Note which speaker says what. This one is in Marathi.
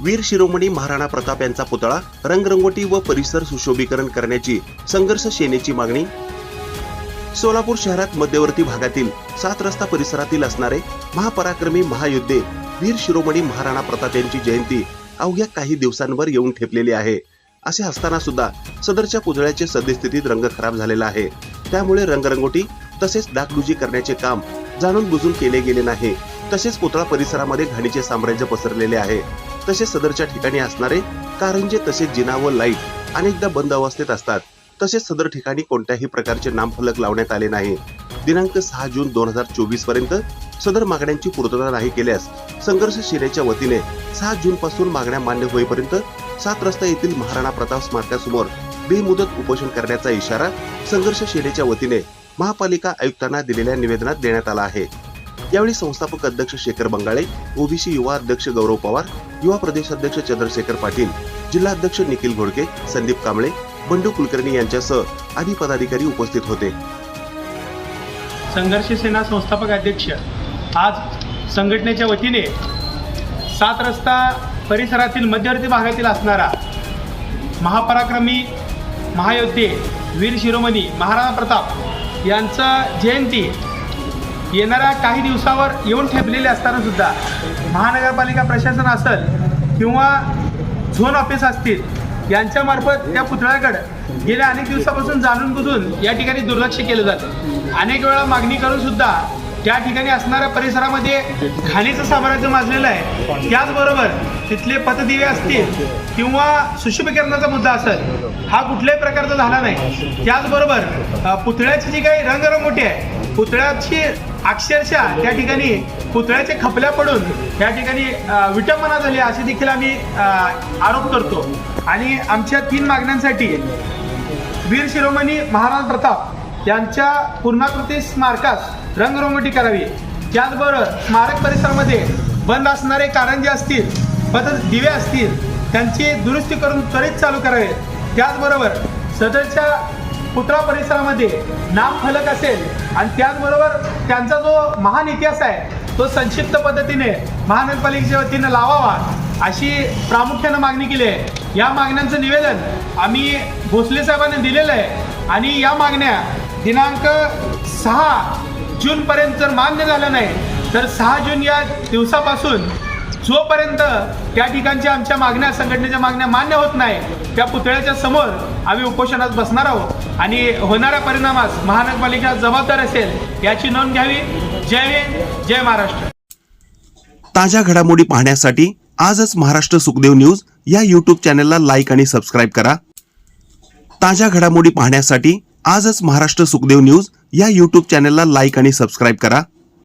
Speaker 1: वीर शिरोमणी महाराणा प्रताप यांचा पुतळा रंगरंगोटी व परिसर सुशोभीकरण करण्याची संघर्ष सेनेची मागणी. सोलापूर शहरात मध्यवर्ती भागातील सात रस्ता परिसरातील असणारे महापराक्रमी महायुद्धे वीर शिरोमणी महाराणा प्रताप यांची जयंती अवघ्या काही दिवसांवर येऊन ठेपलेली आहे. असे असताना सुद्धा सदरच्या पुतळ्याचे सद्यस्थितीत रंग खराब झालेला आहे. त्यामुळे रंगरंगोटी तसेच डागडुजी करण्याचे काम जाणून बुजून केले गेले नाही. तसेच पुतळा परिसरामध्ये घाणीचे साम्राज्य पसरलेले आहे. तसेच सदरच्या ठिकाणी असणारे कारंजे तसेच जिना व लाइट अनेकदा बंद अवस्थेत असतात. तसेच सदर ठिकाणी कोणत्याही प्रकारचे नामफलक लावण्यात आले नाही. दिनांक सहा जून दोन हजार चोवीसपर्यंत सदर मागण्यांची पूर्तता नाही केल्यास संघर्ष सेनेच्या वतीने सहा जून पासून मागण्या मान्य होईपर्यंत सात रस्ता येथील महाराणा प्रताप स्मारकासमोर बेमुदत उपोषण करण्याचा इशारा संघर्ष सेनेच्या वतीने महापालिका आयुक्तांना दिलेल्या निवेदनात देण्यात आला आहे. यावेळी संस्थापक अध्यक्ष शेखर बंगाळे ओबीसी युवा अध्यक्ष गौरव पवार युवा प्रदेश अध्यक्ष चंद्रशेखर पाटील जिल्हा अध्यक्ष निखिल घोडके संदीप कांबळे बंडू कुलकर्णी यांच्यासह आदी पदाधिकारी उपस्थित होते.
Speaker 2: संघर्ष सेना संस्थापक अध्यक्ष आज संघटनेच्या वतीने सात रस्ता परिसरातील मध्यवर्ती भागातील असणारा महापराक्रमी महायोद्धे वीर शिरोमणी महाराणा प्रताप यांचा जयंती येणाऱ्या काही दिवसावर येऊन ठेपलेले असताना सुद्धा महानगरपालिका प्रशासन असेल किंवा झोन ऑफिस असतील यांच्यामार्फत त्या पुतळ्याकडं गेल्या अनेक दिवसापासून जाणून बुजून या ठिकाणी दुर्लक्ष केलं जातं. अनेक वेळा मागणी करून सुद्धा त्या ठिकाणी असणाऱ्या परिसरामध्ये घाणीचं साम्राज्य माजलेलं आहे. त्याचबरोबर तिथले पतदिवे असतील किंवा सुशुभीकरणाचा मुद्दा असेल हा कुठल्याही प्रकारचा झाला नाही. त्याचबरोबर पुतळ्याची जी काही रंगरंगोटी आहे पुतळ्याची अक्षरशः त्या ठिकाणी पुतळ्याच्या खपल्या पडून या ठिकाणी विटंबना झाली असे देखील आम्ही आरोप करतो. आणि आमच्या तीन मागण्यांसाठी वीर शिरोमणी महाराज प्रताप यांच्या पूर्णाकृती स्मारकास रंगरोंगटी करावी. त्याचबरोबर स्मारक परिसरामध्ये बंद असणारे कारंजे असतील पद दिवे असतील त्यांची दुरुस्ती करून त्वरित चालू करावे. त्याचबरोबर सदरच्या कुत्रा परिसरामध्ये नामफलक असेल आणि त्याचबरोबर त्यांचा जो महान इतिहास आहे तो संक्षिप्त पद्धतीने महानगरपालिकेच्या वतीनं लावावा अशी प्रामुख्यानं मागणी केली आहे. या मागण्यांचं निवेदन आम्ही भोसले साहेबांनी दिलेलं आहे आणि या मागण्या दिनांक सहा जूनपर्यंत जर मान्य झालं नाही तर सहा जून या दिवसापासून जोपर्यंत त्या ठिकाणच्या आमच्या मागण्या संघटनेच्या मागण्या मान्य होत नाही त्या पुतळ्याच्या समोर आम्ही उपोषणात बसणार आहोत. आणि होणाऱ्या परिणामास महानगरपालिका जबाबदार असेल याची नोंद घ्यावी. जय हिंद जय महाराष्ट्र.
Speaker 1: ताज्या घडामोडी पाहण्यासाठी आजच महाराष्ट्र सुखदेव न्यूज या यूट्यूब चॅनलला लाईक आणि सबस्क्राईब करा. ताज्या घडामोडी पाहण्यासाठी आजच महाराष्ट्र सुखदेव न्यूज या यूट्यूब चॅनलला लाईक आणि सबस्क्राईब करा.